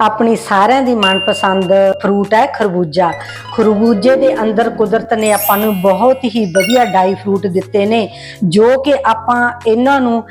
ਆਪਣੀ ਸਾਰਿਆਂ ਦੀ ਮਨਪਸੰਦ ਫਰੂਟ ਹੈ ਖਰਬੂਜਾ। ਖਰਬੂਜੇ ਦੇ ਅੰਦਰ ਕੁਦਰਤ ਨੇ ਆਪਾਂ ਨੂੰ ਬਹੁਤ ਹੀ ਵਧੀਆ ਡਾਈ ਫਰੂਟ ਦਿੱਤੇ ਨੇ, ਜੋ ਕਿ ਆਪਾਂ ਇਹਨਾਂ ਨੂੰ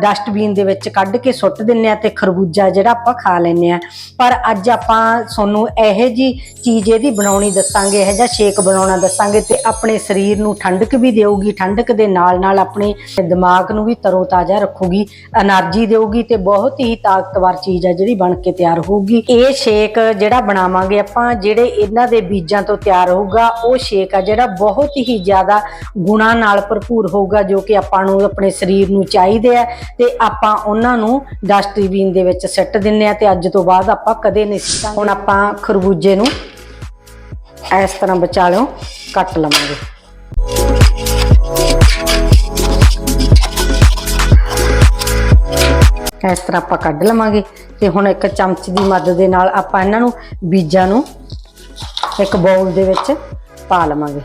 ਡਸਟਬੀਨ ਦੇ ਵਿੱਚ ਕੱਢ ਕੇ ਸੁੱਟ ਦਿੰਨੇ ਆ ਤੇ ਖਰਬੂਜਾ ਜਿਹੜਾ ਆਪਾਂ ਖਾ ਲੈਨੇ ਆ ਪਰ ਅੱਜ ਆਪਾਂ ਤੁਹਾਨੂੰ ਇਹੋ ਜੀ ਚੀਜ਼ ਇਹਦੀ ਬਣਾਉਣੀ ਦੱਸਾਂਗੇ, ਇਹ ਜਾਂ ਸ਼ੇਕ ਬਣਾਉਣਾ ਦੱਸਾਂਗੇ ਤੇ ਆਪਣੇ ਸਰੀਰ ਨੂੰ ਠੰਡਕ ਵੀ ਦੇਊਗੀ, ਠੰਡਕ ਦੇ ਨਾਲ ਨਾਲ ਆਪਣੇ ਦਿਮਾਗ ਨੂੰ ਵੀ ਤਰੋਤਾਜ਼ਾ ਰੱਖੂਗੀ એનર્ਜੀ ਦੇਊਗੀ ਤੇ ਬਹੁਤ ਹੀ ਤਾਕਤਵਰ ਚੀਜ਼ ਆ ਜਿਹੜੀ ਬਣ ਕੇ ਤਿਆਰ ਹੋਊਗੀ। ਇਹ ਸ਼ੇਕ ਜਿਹੜਾ ਬਣਾਵਾਂਗੇ ਆਪਾਂ, ਜਿਹੜੇ ਇਹਨਾਂ ਦੇ ਬੀਜਾਂ ਤੋਂ ਤਿਆਰ ਹੋਊਗਾ, ਉਹ ਸ਼ੇਕ ਆ ਜਿਹੜਾ ਬਹੁਤ ਹੀ ਜ਼ਿਆਦਾ ਗੁਣਾਂ ਨਾਲ ਭਰਪੂਰ ਹੋਊਗਾ, ਜੋ ਕਿ ਆਪਾਂ ਨੂੰ ਆਪਣੇ ਸਰੀਰ ਨੂੰ ਚਾਹੀਦੇ ਆ ਤੇ ਆਪਾਂ ਉਹਨਾਂ ਨੂੰ ਡਸਟਬਿਨ ਦੇ ਵਿੱਚ ਸਿੱਟ ਦਿੰਨੇ ਆ ਤੇ ਅੱਜ ਤੋਂ ਬਾਅਦ ਆਪਾਂ ਕਦੇ ਨਹੀਂ ਸਿੱਟਾਂਗੇ। ਹੁਣ ਆਪਾਂ ਖਰਬੂਜੇ ਨੂੰ ਇਸ ਤਰ੍ਹਾਂ ਬਚਾ ਕੱਟ ਲਵਾਂਗੇ। ਇਸ ਤਰ੍ਹਾਂ ਆਪਾਂ ਕੱਢ ਲਵਾਂਗੇ ਤੇ ਹੁਣ ਇੱਕ ਚਮਚ ਦੀ ਮਦਦ ਦੇ ਨਾਲ ਆਪਾਂ ਇਹਨਾਂ ਨੂੰ ਬੀਜਾਂ ਨੂੰ ਇੱਕ ਬਾਉਲ ਦੇ ਵਿੱਚ ਪਾ ਲਵਾਂਗੇ।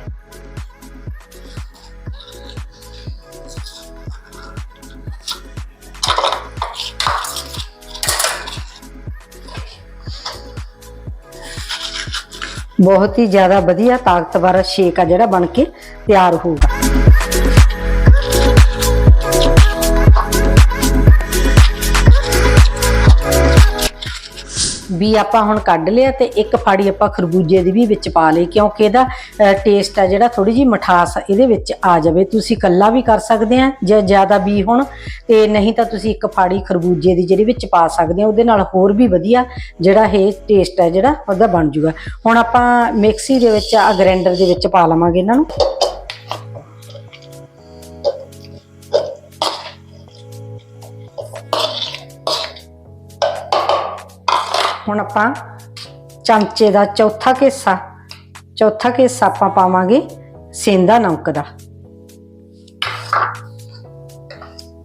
ਬਹੁਤ ਹੀ ਜ਼ਿਆਦਾ ਵਧੀਆ ਤਾਕਤਵਰ ਸ਼ੇਕ ਆ ਜਿਹੜਾ ਬਣ ਕੇ ਤਿਆਰ ਹੋਊਗਾ। ਵੀ ਆਪਾਂ ਹੁਣ ਕੱਢ ਲਿਆ ਤੇ ਇੱਕ ਫਾੜੀ ਆਪਾਂ ਖਰਬੂਜੇ ਦੀ ਵੀ ਵਿੱਚ ਪਾ ਲਈ, ਕਿਉਂਕਿ ਇਹਦਾ ਟੇਸਟ ਆ ਜਿਹੜਾ ਥੋੜੀ ਜੀ ਮਠਾਸ ਇਹਦੇ ਵਿੱਚ ਆ ਜਾਵੇ। ਤੁਸੀਂ ਕੱਲਾ ਵੀ ਕਰ ਸਕਦੇ ਆ, ਜੇ ਜ਼ਿਆਦਾ ਬੀ ਹੁਣ, ਤੇ ਨਹੀਂ ਤਾਂ ਤੁਸੀਂ ਇੱਕ ਫਾੜੀ ਖਰਬੂਜੇ ਦੀ ਜਿਹੜੀ ਵਿੱਚ ਪਾ ਸਕਦੇ ਆ, ਉਹਦੇ ਨਾਲ ਹੋਰ ਵੀ ਵਧੀਆ ਜਿਹੜਾ ਇਹ ਟੇਸਟ ਹੈ ਜਿਹੜਾ ਉਹਦਾ ਬਣ ਜੂਗਾ। ਹੁਣ ਆਪਾਂ ਮਿਕਸੀ ਦੇ ਵਿੱਚ ਆ ਗ੍ਰਾਈਂਡਰ ਦੇ ਵਿੱਚ ਪਾ ਲਵਾਂਗੇ ਇਹਨਾਂ ਨੂੰ। ਹੁਣ ਆਪਾਂ ਚਮਚੇ ਦਾ ਚੌਥਾ ਹਿੱਸਾ ਚੌਥਾ ਹਿੱਸਾ ਆਪਾਂ ਪਾਵਾਂਗੇ ਸੇਂਦਾ ਨਮਕ ਦਾ।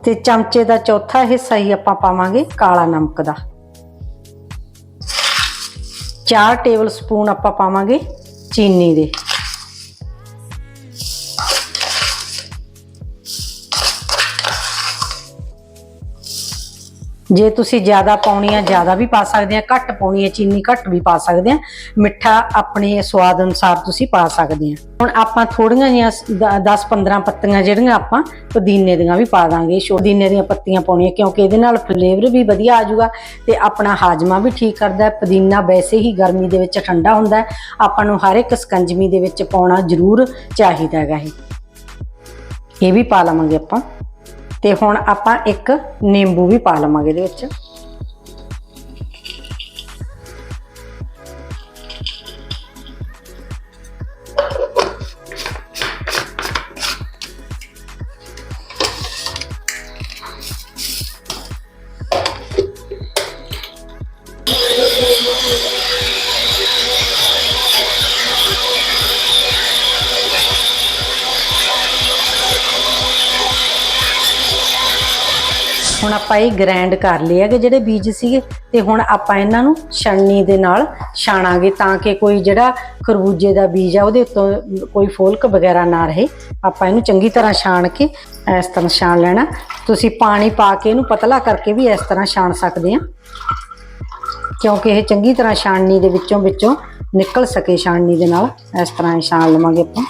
ਤੇ ਚਮਚੇ ਦਾ ਚੌਥਾ ਹਿੱਸਾ ਹੀ ਆਪਾਂ ਪਾਵਾਂਗੇ ਕਾਲਾ ਨਮਕ ਦਾ। 4 ਟੇਬਲ ਸਪੂਨ ਆਪਾਂ ਪਾਵਾਂਗੇ ਚੀਨੀ ਦੇ। ਜੇ ਤੁਸੀਂ ਜ਼ਿਆਦਾ ਪਾਉਣੀ ਆ ਜ਼ਿਆਦਾ ਵੀ ਪਾ ਸਕਦੇ ਆ, ਘੱਟ ਪਾਉਣੀ ਆ ਚੀਨੀ ਘੱਟ ਵੀ ਪਾ ਸਕਦੇ ਆ, ਮਿੱਠਾ ਆਪਣੇ ਸਵਾਦ ਅਨੁਸਾਰ ਤੁਸੀਂ ਪਾ ਸਕਦੇ ਆ। ਹੁਣ ਆਪਾਂ ਥੋੜੀਆਂ ਜਿਹੀਆਂ 10-15 ਪੱਤੀਆਂ ਜਿਹੜੀਆਂ ਆਪਾਂ ਪੁਦੀਨੇ ਦੀਆਂ ਵੀ ਪਾ ਦਾਂਗੇ। ਪੁਦੀਨੇ ਦੀਆਂ ਪੱਤੀਆਂ ਪਾਉਣੀਆਂ, ਕਿਉਂਕਿ ਇਹਦੇ ਨਾਲ ਫਲੇਵਰ ਵੀ ਵਧੀਆ ਆ ਜਾਊਗਾ ਤੇ ਆਪਣਾ ਹਾਜਮਾ ਵੀ ਠੀਕ ਕਰਦਾ ਪੁਦੀਨਾ ਵੈਸੇ ਹੀ ਗਰਮੀ ਦੇ ਵਿੱਚ ਠੰਡਾ ਹੁੰਦਾ ਆਪਾਂ ਨੂੰ ਹਰ ਇੱਕ ਸਕੰਜਮੀ ਦੇ ਵਿੱਚ ਪਾਉਣਾ ਜ਼ਰੂਰ ਚਾਹੀਦਾ ਹੈਗਾ ਇਹ। ਇਹ ਵੀ ਪਾ ਲਵਾਂਗੇ ਆਪਾਂ। ਤੇ ਹੁਣ ਆਪਾਂ ਇੱਕ ਨਿੰਬੂ ਵੀ ਪਾ ਲਵਾਂਗੇ ਇਹਦੇ ਵਿੱਚ। ਹੁਣ ਆਪਾਂ ਇਹ ਗ੍ਰੈਂਡ ਕਰ ਲਏ ਹੈਗੇ ਜਿਹੜੇ ਬੀਜ ਸੀਗੇ ਤੇ ਹੁਣ ਆਪਾਂ ਇਹਨਾਂ ਨੂੰ ਛਣਨੀ ਦੇ ਨਾਲ ਛਾਣਾਂਗੇ ਤਾਂ ਕਿ ਕੋਈ ਜਿਹੜਾ ਖਰਬੂਜੇ ਦਾ ਬੀਜ ਆ ਉਹਦੇ ਉੱਤੋਂ ਕੋਈ ਫੋਲਕ ਵਗੈਰਾ ਨਾ ਰਹੇ। ਆਪਾਂ ਇਹਨੂੰ ਚੰਗੀ ਤਰ੍ਹਾਂ ਛਾਣ ਕੇ ਇਸ ਤਰ੍ਹਾਂ ਛਾਣ ਲੈਣਾ। ਤੁਸੀਂ ਪਾਣੀ ਪਾ ਕੇ ਇਹਨੂੰ ਪਤਲਾ ਕਰਕੇ ਵੀ ਇਸ ਤਰ੍ਹਾਂ ਛਾਣ ਸਕਦੇ ਆ। ਕਿਉਂਕਿ ਇਹ ਚੰਗੀ ਤਰ੍ਹਾਂ ਛਾਣਨੀ ਦੇ ਵਿੱਚੋਂ ਵਿੱਚੋਂ ਨਿਕਲ ਸਕੇ, ਛਾਣਨੀ ਦੇ ਨਾਲ। ਇਸ ਤਰ੍ਹਾਂ ਛਾਣ ਲਵਾਂਗੇ ਆਪਾਂ।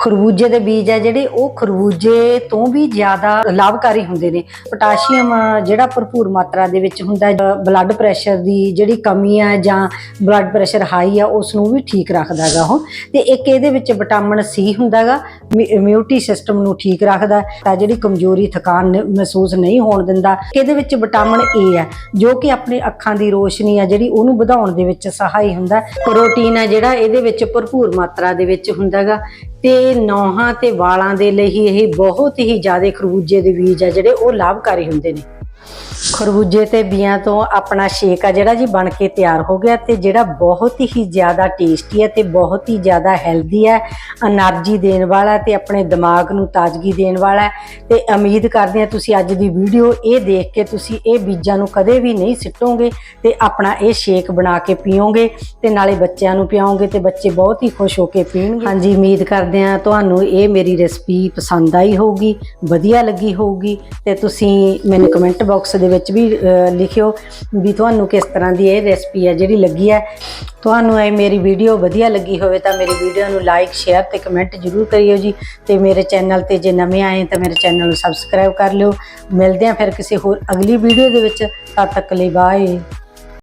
ਖਰਬੂਜੇ ਦੇ ਬੀਜ ਆ ਜਿਹੜੇ, ਉਹ ਖਰਬੂਜੇ ਤੋਂ ਵੀ ਜ਼ਿਆਦਾ ਲਾਭਕਾਰੀ ਹੁੰਦੇ ਨੇ। ਪੋਟਾਸ਼ੀਅਮ, ਜਿਹੜਾ ਭਰਪੂਰ ਮਾਤਰਾ ਦੇ ਵਿੱਚ ਹੁੰਦਾ ਬਲੱਡ ਪ੍ਰੈਸ਼ਰ ਦੀ ਜਿਹੜੀ ਕਮੀ ਆ, ਜਾਂ ਬਲੱਡ ਪ੍ਰੈਸ਼ਰ ਹਾਈ ਆ ਉਸ ਨੂੰ ਵੀ ਠੀਕ ਰੱਖਦਾ ਹੈਗਾ ਉਹ। ਤੇ ਇੱਕ ਇਹਦੇ ਵਿੱਚ ਵਿਟਾਮਿਨ ਸੀ ਹੁੰਦਾ ਹੈਗਾ ਇਮਿਊਨਿਟੀ ਸਿਸਟਮ ਨੂੰ ਠੀਕ ਰੱਖਦਾ, ਤਾਂ ਜਿਹੜੀ ਕਮਜ਼ੋਰੀ, ਥਕਾਨ ਮਹਿਸੂਸ ਨਹੀਂ ਹੋਣ ਦਿੰਦਾ। ਇਹਦੇ ਵਿੱਚ ਵਿਟਾਮਿਨ ਏ ਹੈ ਜੋ ਕਿ ਆਪਣੇ ਅੱਖਾਂ ਦੀ ਰੋਸ਼ਨੀ ਆ, ਜਿਹੜੀ ਉਹਨੂੰ ਵਧਾਉਣ ਦੇ ਵਿੱਚ ਸਹਾਈ ਹੁੰਦਾ। ਪ੍ਰੋਟੀਨ ਹੈ ਜਿਹੜਾ, ਇਹਦੇ ਵਿੱਚ ਭਰਪੂਰ ਮਾਤਰਾ ਦੇ ਵਿੱਚ ਹੁੰਦਾ ਹੈਗਾ। ਤੇ ਨੌਹਾਂ ਤੇ ਵਾਲਾਂ ਦੇ ਲਈ ਇਹ ਬਹੁਤ ਹੀ ਜ਼ਿਆਦਾ ਖਰਬੂਜੇ ਦੇ ਬੀਜ ਆ ਜਿਹੜੇ ਉਹ ਲਾਭਕਾਰੀ ਹੁੰਦੇ ਨੇ। ਖਰਬੂਜੇ ਤੇ ਬੀਆਂ ਤੋਂ ਆਪਣਾ ਸ਼ੇਕ ਆ ਜਿਹੜਾ ਜੀ ਬਣ ਕੇ ਤਿਆਰ ਹੋ ਗਿਆ ਤੇ ਜਿਹੜਾ ਬਹੁਤ ਹੀ ਜ਼ਿਆਦਾ ਟੇਸਟੀ ਹੈ ਤੇ ਬਹੁਤ ਹੀ ਜ਼ਿਆਦਾ ਹੈਲਦੀ ਹੈ એનર્ਜੀ ਦੇਣ ਵਾਲਾ ਤੇ ਆਪਣੇ ਦਿਮਾਗ ਨੂੰ ਤਾਜ਼ਗੀ ਦੇਣ ਵਾਲਾ ਤੇ ਉਮੀਦ ਕਰਦੇ ਹਾਂ ਤੁਸੀਂ ਅੱਜ ਦੀ ਵੀਡੀਓ ਇਹ ਦੇਖ ਕੇ ਤੁਸੀਂ ਇਹ ਬੀਜਾਂ ਨੂੰ ਕਦੇ ਵੀ ਨਹੀਂ ਸਿੱਟੋਗੇ ਤੇ ਆਪਣਾ ਇਹ ਸ਼ੇਕ ਬਣਾ ਕੇ ਪੀਓਗੇ ਤੇ ਨਾਲੇ ਬੱਚਿਆਂ ਨੂੰ ਪਿਆਓਗੇ ਤੇ ਬੱਚੇ ਬਹੁਤ ਹੀ ਖੁਸ਼ ਹੋ ਕੇ ਪੀਣਗੇ। ਹਾਂਜੀ, ਉਮੀਦ ਕਰਦੇ ਹਾਂ ਤੁਹਾਨੂੰ ਇਹ ਮੇਰੀ ਰੈਸਪੀ ਪਸੰਦ ਆਈ ਹੋਊਗੀ, ਵਧੀਆ ਲੱਗੀ ਹੋਊਗੀ ਤੇ ਤੁਸੀਂ ਮੈਨੂੰ ਕਮੈਂਟ ਬਾਕਸ ਦੇ ਦੇ ਵਿੱਚ ਵੀ ਲਿਖਿਓ ਵੀ ਤੁਹਾਨੂੰ ਕਿਸ ਤਰ੍ਹਾਂ ਦੀ ਇਹ ਰੈਸਪੀ ਹੈ, ਜਿਹੜੀ ਲੱਗੀ ਹੈ। ਤੁਹਾਨੂੰ ਇਹ ਮੇਰੀ ਵੀਡੀਓ ਵਧੀਆ ਲੱਗੀ ਹੋਵੇ ਤਾਂ ਮੇਰੀ ਵੀਡੀਓ ਨੂੰ ਲਾਈਕ ਸ਼ੇਅਰ ਤੇ ਕਮੈਂਟ ਜ਼ਰੂਰ ਕਰਿਓ ਜੀ। ਤੇ ਮੇਰੇ ਚੈਨਲ ਤੇ ਜੇ ਨਵੇਂ ਆਏ ਤਾਂ ਮੇਰੇ ਚੈਨਲ ਨੂੰ ਸਬਸਕ੍ਰਾਈਬ ਕਰ ਲਿਓ। ਮਿਲਦੇ ਹਾਂ ਫਿਰ ਕਿਸੇ ਹੋਰ ਅਗਲੀ ਵੀਡੀਓ ਦੇ ਵਿੱਚ। ਤਦ ਤੱਕ ਲਈ ਬਾਏ